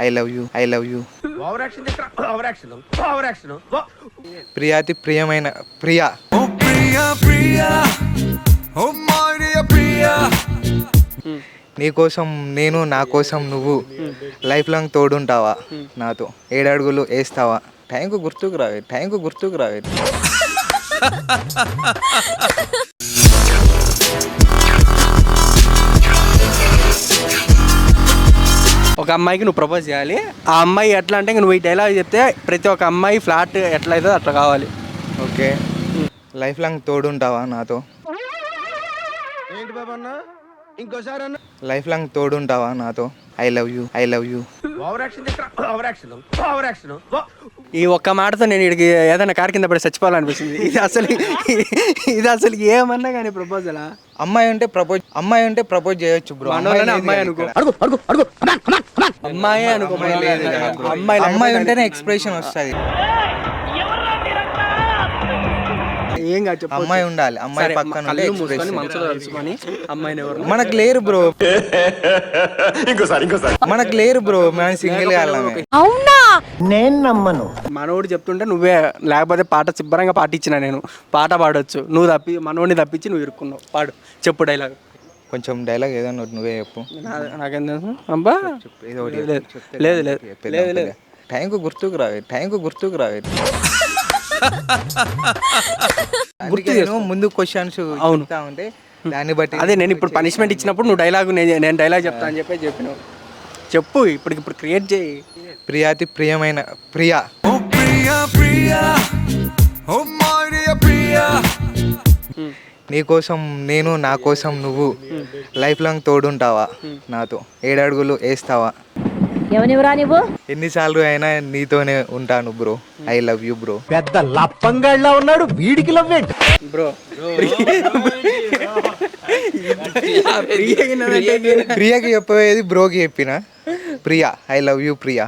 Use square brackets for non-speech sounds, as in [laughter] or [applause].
I love you I love you. Over action over action over action ప్రియాతి ప్రియమైన Priya. Oh Priya, Priya, oh my dear Priya. నీ కోసం నేను నా కోసం నువ్వు లైఫ్ లాంగ్ తోడుంటావా నాతో? ఏడడుగులు వేస్తావా? టైంకు గుర్తుకు రావే టైంకు గుర్తుకు రావే. [laughs] ఒక అమ్మాయికి నువ్వు ప్రపోజ్ చేయాలి. ఆ అమ్మాయి ఎట్లా అంటే నువ్వు ఈ డైలాగ్ చెప్తే ప్రతి ఒక్క అమ్మాయి ఫ్లాట్ ఎట్లా అవుతుందో అట్లా కావాలి. ఓకే. లైఫ్ లాంగ్ తోడుంటావా నాతో? ఏంటి ఇంకోసారి అన్న? లైఫ్ లాంగ్ తోడుంటావా నాతో? I love you I love you over action over action over action ఈ ఒక్క మాటతో నేను ఇక్కడికి ఏదైనా కారు కింద పడి చచ్చిపోవాలనిపిస్తుంది. ఇది అసలు ఇది అసలు ఏమన్నా కానీ ప్రపోజలా అమ్మాయి ఉంటే ప్రపోజ్ అమ్మాయి ఉంటే ప్రపోజ్ చేయొచ్చు బ్రో అమ్మాయి అనుకో. అడుగు అడుగు అడుగు. అమ్మాయి అనుకో లేదు అమ్మాయి అమ్మాయి ఉంటేనే ఎక్స్ప్రెషన్ వస్తుంది. ఏం కాదు చెప్పు అమ్మాయి ఉండాలి అమ్మాయి పక్కన ఉంటే కళ్ళు మూసుకొని expression. మనసులో తెలుసుకొని అమ్మాయిని ఎవరు? మనకు లేరు బ్రో. మనకు లేరు బ్రో మనం సింగిల్ కాలమే మనోడు చెప్తుంటే నువ్వే లేకపోతే పాట శుభ్రంగా పాటించిన నేను. పాట పాడొచ్చు. నువ్వు తప్పి మనోడిని తప్పించి నువ్వు ఇరుక్కున్నావు. పాడు చెప్పు డైలాగ్ కొంచెం డైలాగ్ ఏదన్నా ఒకటి నువ్వే చెప్పు. నాకేం తెలుసు? అబ్బా! ఏదో ఒకటి లేదు, లేదు లేదు లేదు లేదు. టైంకు గుర్తుకు రావే టైంకు గుర్తుకు రావే. గుర్తు ముందు క్వశ్చన్స్ అవును. ఉంటే దాన్ని బట్టి అదే నేను ఇప్పుడు పనిష్మెంట్ ఇచ్చినప్పుడు నువ్వు డైలాగ్ నేను నేను డైలాగ్ చెప్తా అని చెప్పి చెప్పినావు. చెప్పు ఇప్పుడు ఇప్పుడు క్రియేట్ చేయి. ప్రియాతి ప్రియమైన ప్రియా. నీ కోసం నేను నా కోసం నువ్వు లైఫ్ లాంగ్ తోడుంటావా నాతో? ఏడడుగులు వేస్తావా? ఎవనివరా నువ్వు? ఎన్నిసార్లు అయినా నీతోనే ఉంటాను bro. I love you bro. పెద్ద లప్పంగాళ్ళ ఉన్నాడు వీడికి లవ్వేంటి బ్రో. ప్రియకి చెప్పేది బ్రోకి చెప్పిన? Priya I love you Priya.